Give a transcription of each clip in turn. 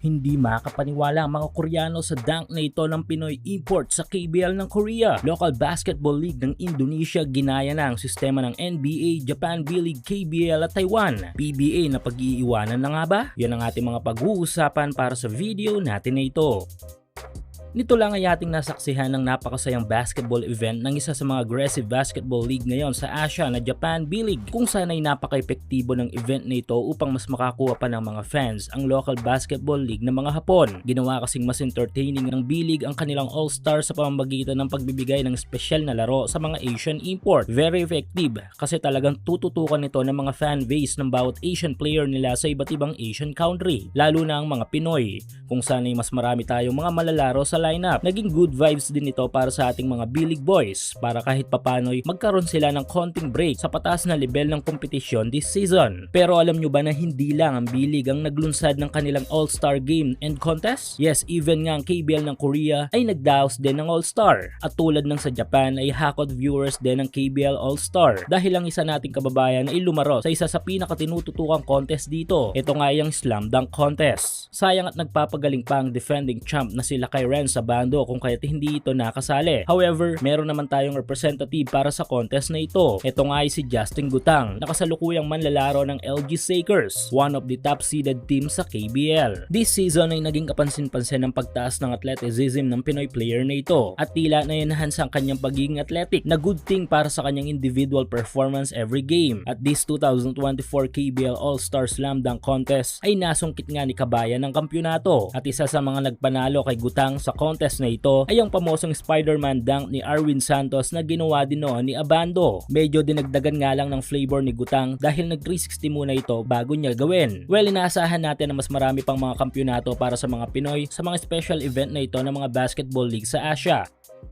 Hindi makapaniwala ang mga Koreano sa dunk na ito ng Pinoy import sa KBL ng Korea. Local Basketball League ng Indonesia ginaya na ang sistema ng NBA, Japan B-League, KBL at Taiwan. PBA na pag-iiwanan na nga ba? Yan ang ating mga pag-uusapan para sa video natin na ito. Nito lang ay ating nasaksihan ng napakasayang basketball event ng isa sa mga aggressive basketball league ngayon sa Asia na Japan B-League kung saan ay napaka-epektibo ng event na ito upang mas makakuha pa ng mga fans ang local basketball league ng mga Hapon. Ginawa kasing mas entertaining ng B-League ang kanilang all-star sa pamamagitan ng pagbibigay ng special na laro sa mga Asian import. Very effective kasi talagang tututukan nito ng mga fan base ng bawat Asian player nila sa iba't ibang Asian country, lalo na ang mga Pinoy, kung saan ay mas marami tayong mga malalaro sa lineup. Naging good vibes din ito para sa ating mga B-League boys para kahit papano'y magkaroon sila ng konting break sa pataas na level ng kompetisyon this season. Pero alam nyo ba na hindi lang ang B-League ang naglunsad ng kanilang All-Star Game and Contest? Yes, even nga ang KBL ng Korea ay nagdaos din ng All-Star. At tulad ng sa Japan ay hakot viewers din ng KBL All-Star dahil ang isa nating kababayan ay lumaro sa isa sa pinakatinututukang contest dito. Ito nga ay ang Slam Dunk Contest. Sayang at nagpapagaling pa ang defending champ na sila kay Ren sa bando kung kaya't hindi ito nakasali. However, meron naman tayong representative para sa contest na ito. Ito nga ay si Justin Gutang, nakasalukuyang manlalaro ng LG Sakers, one of the top seeded teams sa KBL. This season ay naging kapansin-pansin ng pagtaas ng athleticism ng Pinoy player na ito at tila na enhance ang kanyang pagiging athletic na good thing para sa kanyang individual performance every game. At this 2024 KBL All-Star Slam Dunk Contest ay nasungkit nga ni Kabayan ng kampyonato at isa sa mga nagpanalo kay Gutang sa contest na ito ay ang pamosong Spider-Man dunk ni Arwin Santos na ginawa din noon ni Abando. Medyo dinagdagan nga lang ng flavor ni Gutang dahil nag 360 muna ito bago niya gawin. Well, inaasahan natin na mas marami pang mga kampyonato para sa mga Pinoy sa mga special event na ito ng mga basketball league sa Asia.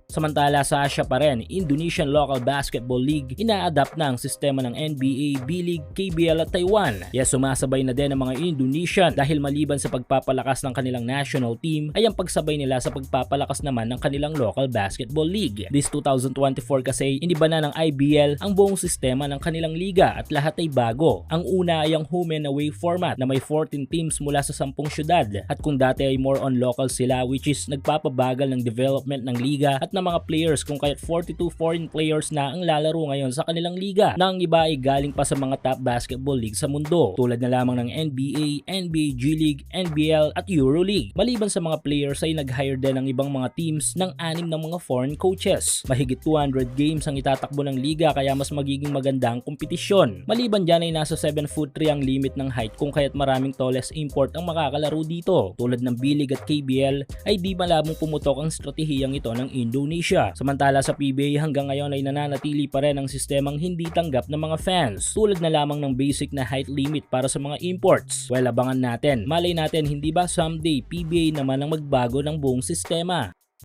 Samantala sa Asia pa rin, Indonesian Local Basketball League ina-adapt na ang sistema ng NBA, B-League, KBL at Taiwan. Yes, sumasabay na din ang mga Indonesian dahil maliban sa pagpapalakas ng kanilang national team ay ang pagsabay nila sa pagpapalakas naman ng kanilang local basketball league. This 2024 kasi iniba na ng IBL ang buong sistema ng kanilang liga at lahat ay bago. Ang una ay ang home and away format na may 14 teams mula sa 10 syudad at kung dati ay more on local sila which is nagpapabagal ng development ng liga at ng mga players kung kaya't 42 foreign players na ang lalaro ngayon sa kanilang liga na ang iba ay galing pa sa mga top basketball league sa mundo tulad na lamang ng NBA, NBA G League, NBL at EuroLeague. Maliban sa mga players ay nag-hire din ng ibang mga teams ng anim na mga foreign coaches. Mahigit 200 games ang itatakbo ng liga kaya mas magiging maganda ang kompetisyon. Maliban dyan ay nasa 7 foot 3 ang limit ng height kung kaya't maraming tallest import ang makakalaro dito. Tulad ng B-League at KBL ay di malabong pumutok ang stratehiyang ito ng Indonesia. Samantala sa PBA hanggang ngayon ay nananatili pa rin ang sistemang hindi tanggap ng mga fans. Tulad na lamang ng basic na height limit para sa mga imports. Well, abangan natin. Malay natin hindi ba someday PBA naman ang magbago ng buong sistema.